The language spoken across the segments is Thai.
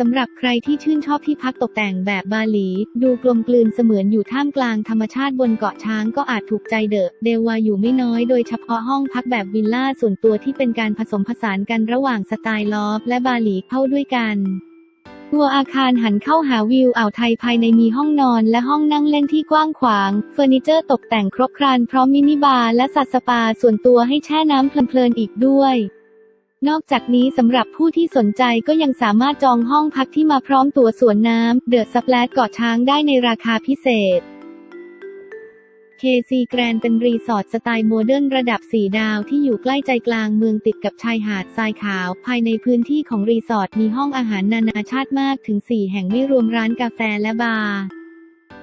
สำหรับใครที่ชื่นชอบที่พักตกแต่งแบบบาหลี ดูกลมกลืนเสมือนอยู่ท่ามกลางธรรมชาติบนเกาะช้างก็อาจถูกใจเดอะเดวาอยู่ไม่น้อยโดยเฉพาะห้องพักแบบวิลล่าส่วนตัวที่เป็นการผสมผสานกันระหว่างสไตล์ลอฟและบาหลีเข้าด้วยกันตัวอาคารหันเข้าหาวิวอ่าวไทยภายในมีห้องนอนและห้องนั่งเล่นที่กว้างขวาง เฟอร์นิเจอร์ตกแต่งครบครันพร้อมมินิบาร์และสัตว์สปาส่วนตัวให้แช่น้ำเพลินๆอีกด้วย นอกจากนี้สำหรับผู้ที่สนใจก็ยังสามารถจองห้องพักที่มาพร้อมตัวสวนน้ำเดอะสแปลดเกาะช้างได้ในราคาพิเศษ KC Grand เป็นรีสอร์ทสไตล์โมเดิร์นระดับ 4 ดาวที่อยู่ใกล้ใจกลางเมืองติดกับชายหาดทรายขาว ภายในพื้นที่ของรีสอร์ทมีห้องอาหารนานาชาติมากถึง 4 แห่งไม่รวมร้านกาแฟและบาร์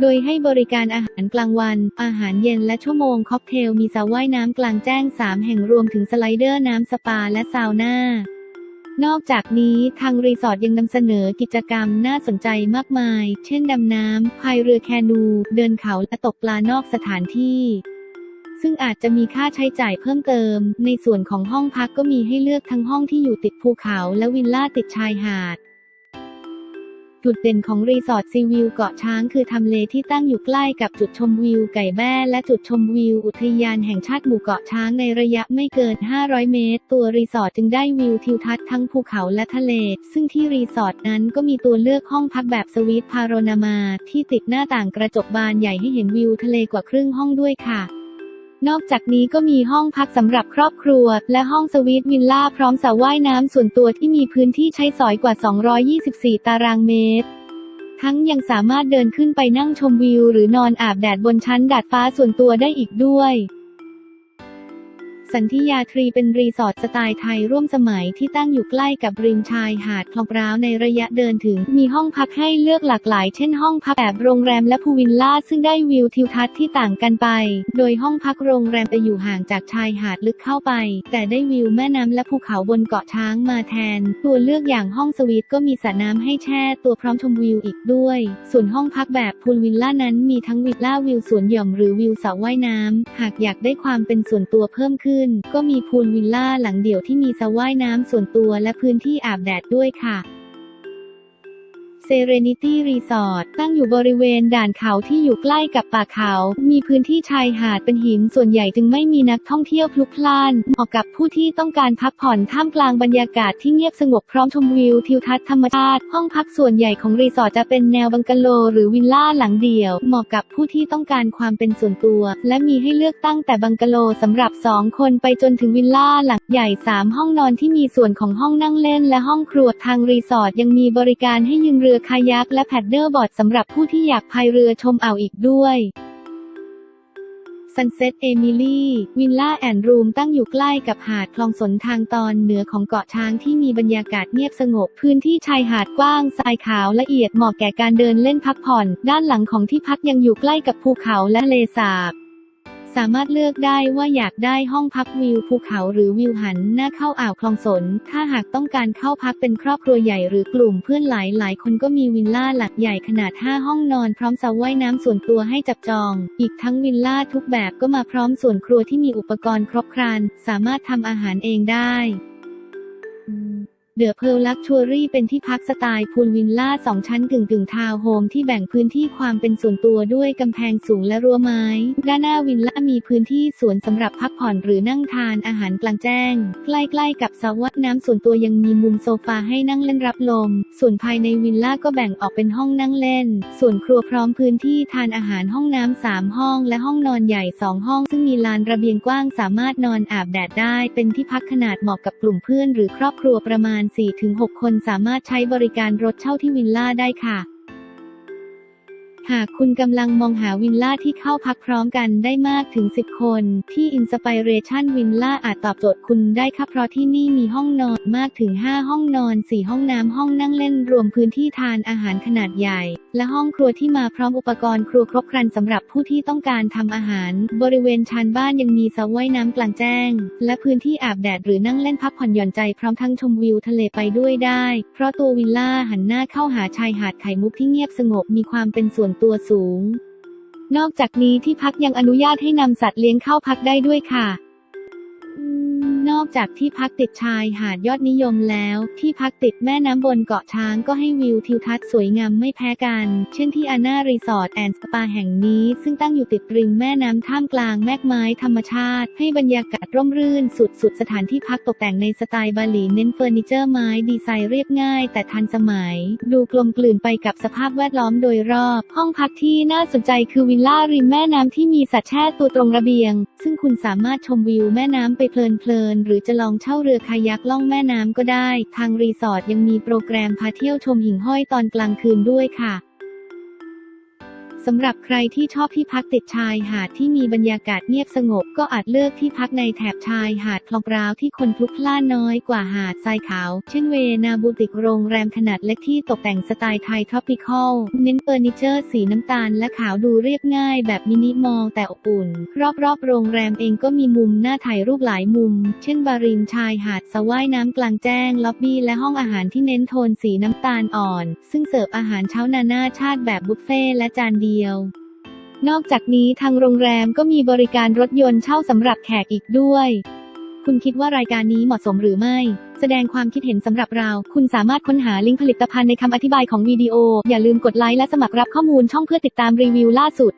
โดยให้บริการอาหารกลางวัน อาหารเย็นและชั่วโมงค็อกเทล มีสระว่ายน้ำกลางแจ้ง 3 แห่งรวมถึงสไลเดอร์น้ำสปาและซาวน่า นอกจากนี้ทางรีสอร์ทยังนำเสนอกิจกรรมน่าสนใจมากมาย เช่นดำน้ำ พายเรือแคนู เดินเขาและตกปลานอกสถานที่ซึ่งอาจจะมีค่าใช้จ่ายเพิ่มเติม ในส่วนของห้องพักก็มีให้เลือกทั้งห้องที่อยู่ติดภูเขาและวิลล่าติดชายหาด จุดเด่นของรีสอร์ทซีวิวเกาะช้างคือทำเลที่ตั้งอยู่ใกล้กับจุดชมวิวไก่แบ้และจุดชมวิวอุทยานแห่งชาติหมู่เกาะช้างในระยะไม่เกิน 500 เมตร ตัวรีสอร์ทจึงได้วิวทิวทัศน์ทั้งภูเขาและทะเล ซึ่งที่รีสอร์ทนั้นก็มีตัวเลือกห้องพักแบบสวีทพาโรนามา ที่ติดหน้าต่างกระจกบานใหญ่ให้เห็นวิวทะเลกว่าครึ่งห้องด้วยค่ะ นอกจากนี้ก็มีห้องพักสำหรับครอบครัว และห้องสวีทวิลล่าพร้อมสระว่ายน้ำส่วนตัวที่มีพื้นที่ใช้สอยกว่า 224 ตารางเมตร ทั้งยังสามารถเดินขึ้นไปนั่งชมวิว หรือนอนอาบแดดบนชั้นดาดฟ้าส่วนตัวได้อีกด้วย สันธิยาทรีเป็นรีสอร์ทสไตล์ไทยร่วมสมัยที่ตั้งอยู่ใกล้กับริมชายหาดคลองร้าวในระยะเดินถึง มีห้องพักให้เลือกหลากหลาย เช่นห้องพักแบบโรงแรมและพูวิลล่าซึ่งได้วิวทิวทัศน์ที่ต่างกันไป โดยห้องพักโรงแรมจะอยู่ห่างจากชายหาดลึกเข้าไป แต่ได้วิวแม่น้ำและภูเขาบนเกาะช้างมาแทน ตัวเลือกอย่างห้องสวีทก็มีสระน้ำให้แช่ตัวพร้อมชมวิวอีกด้วย ส่วนห้องพักแบบพูลวิลล่านั้นมีทั้งวิลล่าวิวสวนหย่อมหรือวิวสระว่ายน้ำหากอยากได้ความเป็นส่วนตัวเพิ่มขึ้นก็มีพูลวิลล่าหลังเดี่ยวที่มีสระว่ายน้ำส่วนตัวและพื้นที่อาบแดดด้วยค่ะ Serenity Resort ตั้งอยู่บริเวณด่านเขาที่อยู่ใกล้กับป่าเขา มีพื้นที่ชายหาดเป็นหินส่วนใหญ่จึงไม่มีนักท่องเที่ยวพลุกพล่านเหมาะกับผู้ที่ต้องการพักผ่อนท่ามกลางบรรยากาศที่เงียบสงบพร้อมชมวิวทิวทัศน์ธรรมชาติ ห้องพักส่วนใหญ่ของรีสอร์ทจะเป็นแนวบังกะโลหรือวิลล่าหลังเดี่ยว เหมาะกับผู้ที่ต้องการความเป็นส่วนตัว และมีให้เลือกตั้งแต่บังกะโลสำหรับ 2 คนไปจนถึงวิลล่าหลังใหญ่ 3 ห้องนอนที่มีส่วนของห้องนั่งเล่นและห้องครัวทางรีสอร์ทยังมีบริการให้ยืมเรือคายักและแพดเดิลบอร์ดสำหรับผู้ที่อยากพายเรือชมอ่าวอีกด้วย Sunset Emily วิลล่าแอนด์รูมตั้งอยู่ใกล้กับหาดคลองสนทางตอนเหนือของเกาะช้างที่มีบรรยากาศเงียบสงบ พื้นที่ชายหาดกว้างทรายขาวละเอียดเหมาะแก่การเดินเล่นพักผ่อน ด้านหลังของที่พักยังอยู่ใกล้กับภูเขาและทะเลสาบ สามารถเลือกได้ว่าอยากได้ห้องพักวิวภูเขาหรือวิวหันหน้าเข้าอ่าวคลองสน ถ้าหากต้องการเข้าพักเป็นครอบครัวใหญ่หรือกลุ่มเพื่อนหลายหลายคนก็มีวิลล่าหลักใหญ่ขนาด 5 ห้องนอนพร้อมสระว่ายน้ำส่วนตัวให้จับจอง อีกทั้งวิลล่าทุกแบบก็มาพร้อมส่วนครัวที่มีอุปกรณ์ครบครัน สามารถทำอาหารเองได้ เดอะเพ r ร์ลักชัวรี่เป็นที่พักสไตล์พูลวิลล่าสองชั้นกึ่งกึ่งทาวน์โฮมที่แบ่งพื้นที่ความเป็นส่วนตัวด้วยกำแพงสูงและรั้วไม้ ด้านหน้าวิลล่ามีพื้นที่สวนสำหรับพักผ่อนหรือนั่งทานอาหารกลางแจ้ง ใกล้ๆกับสระว่ายน้ำส่วนตัวยังมีมุมโซฟาให้นั่งเล่นรับลม ส่วนภายในวิลล่าก็แบ่งออกเป็นห้องนั่งเล่น ส่วนครัวพร้อมพื้นที่ทานอาหารห้องน้ำสามห้องและห้องนอนใหญ่สองห้อง ซึ่งมีลานระเบียงกว้างสามารถนอนอาบแดดได้ เป็นที่พักขนาดเหมาะกับกลุ่มเพื่อนหรือครอบครัวประมาณ4-6 คนสามารถใช้บริการรถเช่าที่วิลล่าได้ค่ะ หากคุณกำลังมองหาวิลล่าที่เข้าพักพร้อมกันได้มากถึง 10 คน ที่ Inspiration Villa อาจตอบโจทย์คุณได้ค่ะเพราะที่นี่มีห้องนอนมากถึง 5 ห้องนอน 4 ห้องน้ำห้องนั่งเล่นรวมพื้นที่ทานอาหารขนาดใหญ่ และห้องครัวที่มาพร้อมอุปกรณ์ครัวครบครันสำหรับผู้ที่ต้องการทำอาหาร บริเวณชานบ้านยังมีสระว่ายน้ำกลางแจ้ง และพื้นที่อาบแดดหรือนั่งเล่นพักผ่อนหย่อนใจพร้อมทั้งชมวิวทะเลไปด้วยได้ เพราะตัววิลล่าหันหน้าเข้าหาชายหาดไข่มุกที่เงียบสงบมีความเป็นส่วนตัวสูง นอกจากนี้ที่พักยังอนุญาตให้นำสัตว์เลี้ยงเข้าพักได้ด้วยค่ะ อืมนอกจากที่พักติดชายหาดยอดนิยมแล้ว ที่พักติดแม่น้ำบนเกาะช้างก็ให้วิวทิวทัศน์สวยงามไม่แพ้กัน เช่นที่อาน่ารีสอร์ทแอนด์สปาแห่งนี้ซึ่งตั้งอยู่ติดริมแม่น้ำท่ามกลางแมกไม้ธรรมชาติ ให้บรรยากาศร่มรื่นสุดๆ สถานที่พักตกแต่งในสไตล์บาหลีเน้นเฟอร์นิเจอร์ไม้ดีไซน์เรียบง่าย แต่ทันสมัย ดูกลมกลืนไปกับสภาพแวดล้อมโดยรอบ ห้องพักที่น่าสนใจคือวิลล่าริมแม่น้ำที่มีสัตว์แช่ตัวตรงระเบียง ซึ่งคุณสามารถชมวิวแม่น้ำไปเพลินๆหรือจะลองเช่าเรือคายักล่องแม่น้ำก็ได้ ทางรีสอร์ทยังมีโปรแกรมพาเที่ยวชมหิ่งห้อยตอนกลางคืนด้วยค่ะ สำหรับใครที่ชอบที่พักติดชายหาดที่มีบรรยากาศเงียบสงบก็อาจเลือกที่พักในแถบชายหาดคลองพร้าวที่คนพลุกพล่านน้อยกว่าหาดทรายขาว เช่นเวนาบูติกโรงแรมขนาดเล็กที่ตกแต่งสไตล์ไทยทรอปิคอลเน้นเฟอร์นิเจอร์สีน้ำตาลและขาวดูเรียบง่ายแบบมินิมอลแต่อบอุ่น รอบๆ โรงแรมเองก็มีมุมน่าถ่ายรูปหลายมุม เช่นบาริมชายหาดสระว่ายน้ำกลางแจ้งล็อบบี้และห้องอาหารที่เน้นโทนสีน้ำตาลอ่อน ซึ่งเสิร์ฟอาหารเช้านานาชาติแบบบุฟเฟ่ต์และจานเดียว นอกจากนี้ทางโรงแรมก็มีบริการรถยนต์เช่าสำหรับแขกอีกด้วย คุณคิดว่ารายการนี้เหมาะสมหรือไม่ แสดงความคิดเห็นสำหรับเรา คุณสามารถค้นหาลิงก์ผลิตภัณฑ์ในคำอธิบายของวิดีโอ อย่าลืมกดไลค์และสมัครรับข้อมูลช่องเพื่อติดตามรีวิวล่าสุด